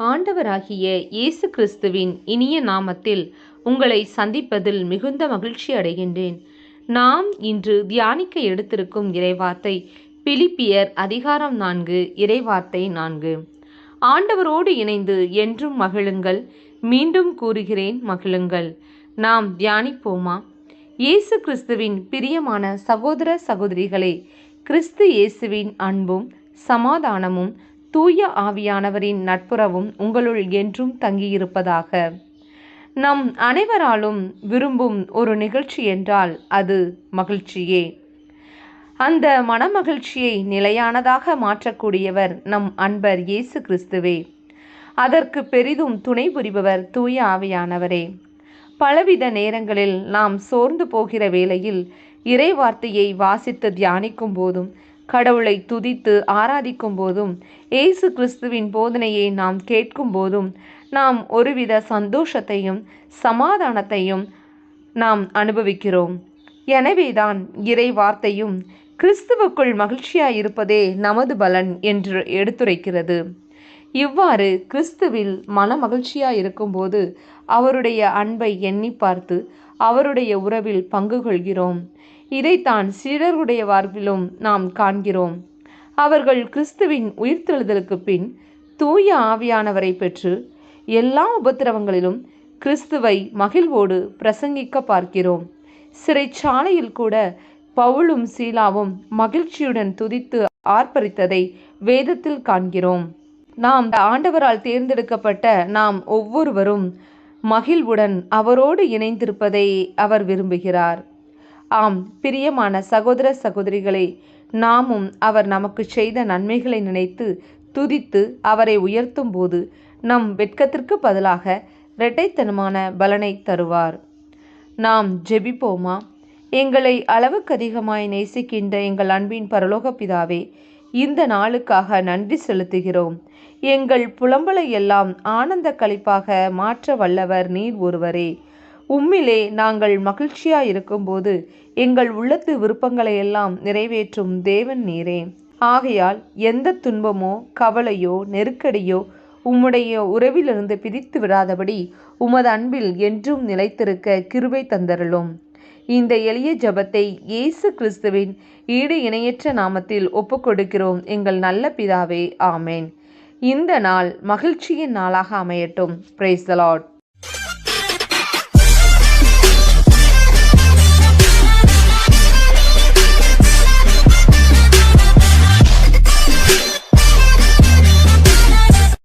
ஆண்டவராகிய இயேசு கிறிஸ்துவின் இனிய நாமத்தில் உங்களை சந்திப்பதில் மிகுந்த மகிழ்ச்சி அடைகின்றேன். நாம் இன்று தியானிக்க எடுத்திருக்கும் இறைவார்த்தை பிலிப்பியர் அதிகாரம் நான்கு இறைவார்த்தை நான்கு. ஆண்டவரோடு இணைந்து என்றும் மகிழுங்கள் மீண்டும் கூறுகிறேன் மகிழுங்கள். நாம் தியானிப்போமா? இயேசு கிறிஸ்துவின் பிரியமான சகோதர சகோதரிகளே கிறிஸ்து இயேசுவின் அன்பும் சமாதானமும் தூய ஆவியானவரின் நட்புறவும் உங்களுள் என்றும் தங்கியிருப்பதாக. நம் அனைவராலும் விரும்பும் ஒரு நிகழ்ச்சி என்றால் அது மகிழ்ச்சியே. அந்த மனமகிழ்ச்சியை நிலையானதாக மாற்றக்கூடியவர் நம் அன்பர் இயேசு கிறிஸ்துவே. அதற்கு பெரிதும் துணை புரிபவர் தூய ஆவியானவரே. பலவித நேரங்களில் நாம் சோர்ந்து போகிற வேளையில் இறை வார்த்தையை வாசித்து தியானிக்கும் போதும் கடவுளை துதித்து ஆராதிக்கும் போதும் இயேசு கிறிஸ்துவின் போதனையை நாம் கேட்கும் போதும் நாம் ஒருவித சந்தோஷத்தையும் சமாதானத்தையும் நாம் அனுபவிக்கிறோம். எனவேதான் இறை வார்த்தையும் கிறிஸ்துவுக்குள் மகிழ்ச்சியாயிருப்பதே நமது பலன் என்று எடுத்துரைக்கிறது. இவ்வாறு கிறிஸ்துவில் மனமகிழ்ச்சியாக இருக்கும்போது அவருடைய அன்பை எண்ணி பார்த்து அவருடைய உறவில் பங்கு கொள்கிறோம். இதைத்தான் சீடர்களுடைய வாழ்விலும் நாம் காண்கிறோம். அவர்கள் கிறிஸ்துவின் உயிர்த்தெழுதலுக்கு பின் தூய ஆவியானவரை பெற்று எல்லா உபத்திரவங்களிலும் கிறிஸ்துவை மகிழ்வோடு பிரசங்கிக்க பார்க்கிறோம். சிறைச்சாலையில் கூட பவுலும் சீலாவும் மகிழ்ச்சியுடன் துதித்து ஆர்ப்பரித்ததை வேதத்தில் காண்கிறோம். நாம் ஆண்டவரால் தேர்ந்தெடுக்கப்பட்ட நாம் ஒவ்வொருவரும் மகிழ்வுடன் அவரோடு இணைந்திருப்பதை அவர் விரும்புகிறார். ஆம் பிரியமான சகோதர சகோதரிகளை நாமும் அவர் நமக்கு செய்த நன்மைகளை நினைத்து துதித்து அவரை உயர்த்தும் போது நம் வெட்கத்திற்கு பதிலாக இரட்டைத்தனமான பலனை தருவார். நாம் ஜெபிப்போமா? எங்களை அளவுக்கு அதிகமாய் நேசிக்கின்ற எங்கள் அன்பின் பரலோக பிதாவே இந்த நாளுக்காக நன்றி செலுத்துகிறோம். எங்கள் புலம்பலை எல்லாம் ஆனந்த கழிப்பாக மாற்ற வல்லவர் நீர் ஒருவரே. உம்மிலே நாங்கள் மகிழ்ச்சியாக இருக்கும்போது எங்கள் உள்ளத்து விருப்பங்களை எல்லாம் நிறைவேற்றும் தேவன் நீரே. ஆகையால் எந்த துன்பமோ கவலையோ நெருக்கடியோ உம்முடைய உறவிலிருந்து பிரித்து விடாதபடி உமது அன்பில் என்றும் நிலைத்திருக்க கிருபை தந்தருளும். இந்த எளிய ஜபத்தை இயேசு கிறிஸ்துவின் ஈடு இணையற்ற நாமத்தில் ஒப்புக்கொடுக்கிறோம். எங்கள் நல்ல பிதாவே ஆமேன். இந்த நாள் மகிழ்ச்சியின் நாளாக அமையட்டும். பிரேஸ் த லார்ட்